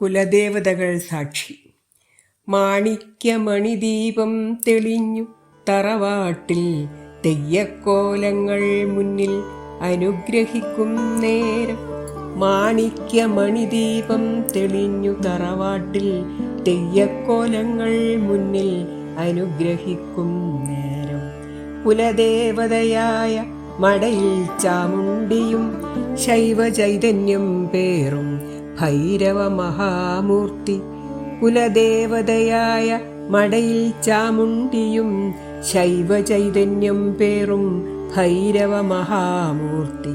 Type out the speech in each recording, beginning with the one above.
കുലദേവതകൾ സാക്ഷി. മാണിക്യമണിദീപം തെളിഞ്ഞു തറവാട്ടിൽ തെയ്യക്കോലങ്ങൾ മുന്നിൽ അനുഗ്രഹിക്കും നേരം. മാണിക്യമണിദീപം തെളിഞ്ഞു തറവാട്ടിൽ തെയ്യക്കോലങ്ങൾ മുന്നിൽ അനുഗ്രഹിക്കും നേരം. കുലദേവതയായ മടയിൽ ചാമുണ്ടിയും ശൈവചൈതന്യം പേറും ഭൈരവ മഹാമൂർത്തി കുലദേവതയായ മടയിൽ ചാമുണ്ടിയും ശൈവ ചൈതന്യം പേറും ഭൈരവ മഹാമൂർത്തി.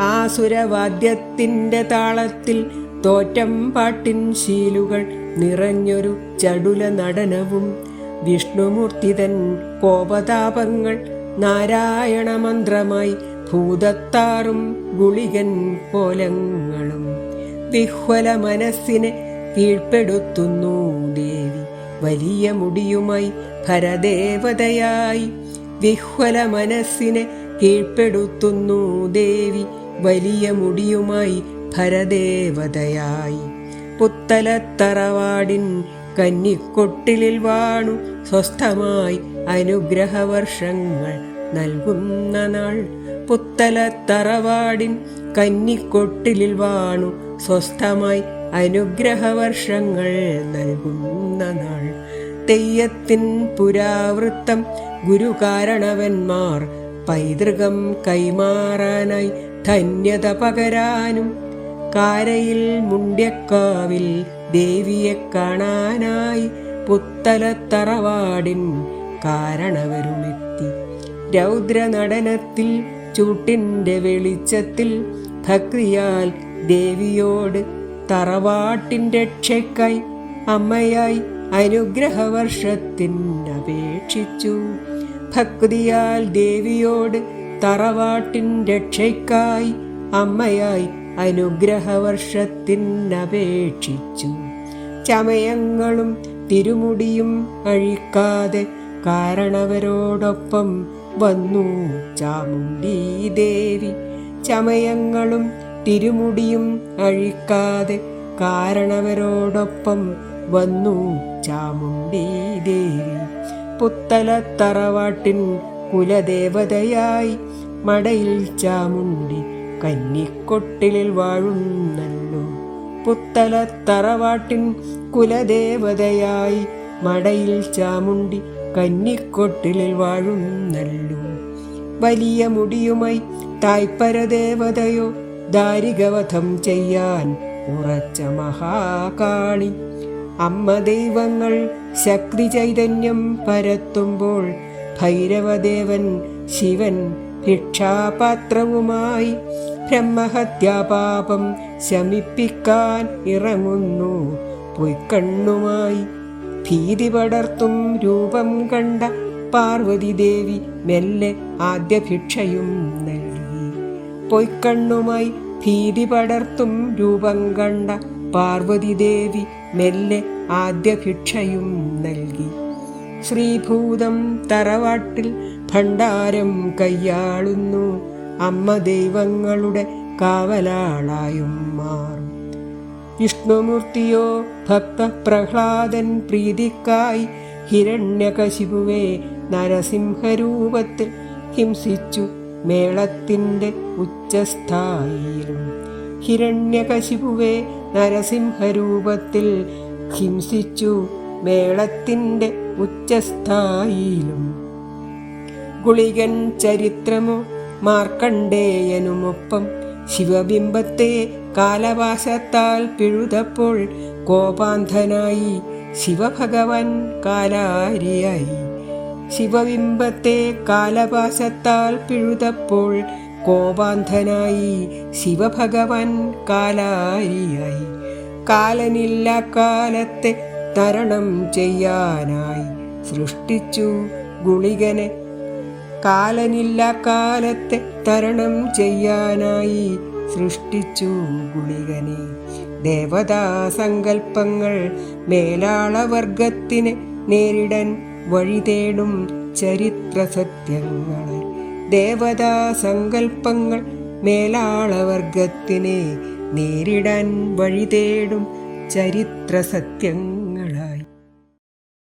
ആസുരവാദ്യത്തിന്റെ താളത്തിൽ തോറ്റം പാട്ടിൻ ശീലുകൾ നിറഞ്ഞൊരു ചടുല നടനവും വിഷ്ണുമൂർത്തി തൻ കോപതാപങ്ങൾ നാരായണ മന്ത്രമായി ഭൂതത്താറും ഗുളികൻ കോലങ്ങളും. വിഹ്വല മനസ്സിനെ കീഴ്പ്പെടുത്തുന്നു ദേവി. വലിയ മുടിയുമായി ഭരദേവതയായി വിഹ്വല മനസ്സിനെ കീഴ്പ്പെടുത്തുന്നു ദേവി. വലിയ മുടിയുമായി ഭരദേവതയായി പുത്തലത്തറവാടിൻ കന്നിക്കൊട്ടിലിൽ വാണു. സ്വസ്ഥമായി അനുഗ്രഹവർഷങ്ങൾ നൽകുന്ന നാൾ പുത്തലത്തറവാടിൻ കന്നിക്കൊട്ടിലിൽ വാണു. സ്വസ്ഥമായി അനുഗ്രഹവർഷങ്ങൾ നൽകുന്ന നാൾ. തെയ്യത്തിൻ പുരാവൃത്തം ഗുരുകാരണവന്മാർ പൈതൃകം കൈമാറാനായി ധന്യത പകരാനും കാരയിൽ മുണ്ട്യക്കാവിൽ ദേവിയെ കാണാനായി പുത്തലത്തറവാടിൻ കാരണവരുമെത്തി. രൗദ്രനടനത്തിൽ ചൂട്ടിന്റെ വെളിച്ചത്തിൽ ഭക്തിയാൽ ദേവിയോട് തറവാട്ടിന്റെ രക്ഷയ്ക്കായി അമ്മയായി അനുഗ്രഹവർഷത്തിനപേക്ഷിച്ചു. ഭക്തിയാൽ ദേവിയോട് തറവാട്ടിൻ രക്ഷയ്ക്കായി അമ്മയായി അനുഗ്രഹവർഷത്തിനപേക്ഷിച്ചു. ചമയങ്ങളും തിരുമുടിയും അഴിക്കാതെ കാരണവരോടൊപ്പം വന്നു ചാമുണ്ടി ദേവി ചമയങ്ങളും തിരുമുടിയും അഴിക്കാതെ കാരണവരോടൊപ്പം വന്നു ചാമുണ്ടി ദേവി. പുത്തലത്തറവാട്ടിൻ കുലദേവതയായി മടയിൽ ചാമുണ്ടി കന്നിക്കൊട്ടിലിൽ വാഴുന്നല്ലോ. പുത്തലത്തറവാട്ടിൻ കുലദേവതയായി മടയിൽ ചാമുണ്ടി കന്നിക്കൊട്ടിലിൽ വാഴുന്നല്ലോ. വലിയ മുടിയുമായി തായ്പരദേവതയോ ദാരികവധം ചെയ്യാൻ ഉറച്ച മഹാകാളി. അമ്മ ദൈവങ്ങൾ ശക്തി ചൈതന്യം പരത്തുമ്പോൾ ഭൈരവദേവൻ ശിവൻ ഭിക്ഷാപാത്രവുമായി ബ്രഹ്മഹത്യാപാപം ശമിപ്പിക്കാൻ ഇറങ്ങുന്നു. പൊയ്ക്കണ്ണുമായി ഭീതി പടർത്തും രൂപം കണ്ട പാർവതി ദേവി മെല്ലെ ആദ്യ ഭിക്ഷയും നൽകി. പൊയ്ക്കണ്ണുമായി ഭീതി പടർത്തും രൂപം കണ്ട പാർവതിദേവി മെല്ലെ ആദ്യ ഭിക്ഷയും നൽകി. ശ്രീഭൂതം തറവാട്ടിൽ ഭണ്ഡാരം കയ്യാളുന്നു. അമ്മ ദൈവങ്ങളുടെ കാവലാളായും മാറും. വിഷ്ണുമൂർത്തിയോ ഭക്ത പ്രഹ്ലാദൻ പ്രീതിക്കായി ഹിരണ്യകശിപുവെ നരസിംഹരൂപത്തിൽ ഹിംസിച്ചു മേളത്തിന്റെ ഉച്ചസ്ഥായിലും ഹിരണ്യകശിപുവെ നരസിംഹരൂപത്തിൽ ഹിംസിച്ചു മേളത്തിന്റെ ഉച്ചസ്ഥായിലും. ഗുളികൻ ചരിത്രമോ മാർക്കണ്ഡേയനുമൊപ്പം ശിവബിംബത്തെ കാലവാശത്താൽ പിഴുതപ്പോൾ കോപാന്ധനായി ശിവഭഗവാൻ കാലാരിയായി. ശിവബിംബത്തെ കാലപാശത്താൽ പിഴുതപ്പോൾ കോപാന്ധനായി ശിവഭഗവാൻ കാലാരിയായി. കാലനില്ല കാലത്തെ തരണം ചെയ്യാനായി സൃഷ്ടിച്ചു ഗുളികനെ. കാലനില്ല കാലത്തെ തരണം ചെയ്യാനായി സൃഷ്ടിച്ചു ഗുളികനെ. ദേവതാ സങ്കൽപ്പങ്ങൾ മേലാളവർഗത്തിന് നേരിടാൻ വഴി തേടും ചരിത്ര സത്യങ്ങളെ ദേവതാ സങ്കൽപ്പങ്ങൾ മേലാളവർഗത്തിനെ നേരിടാൻ വഴിതേടും ചരിത്ര സത്യങ്ങൾ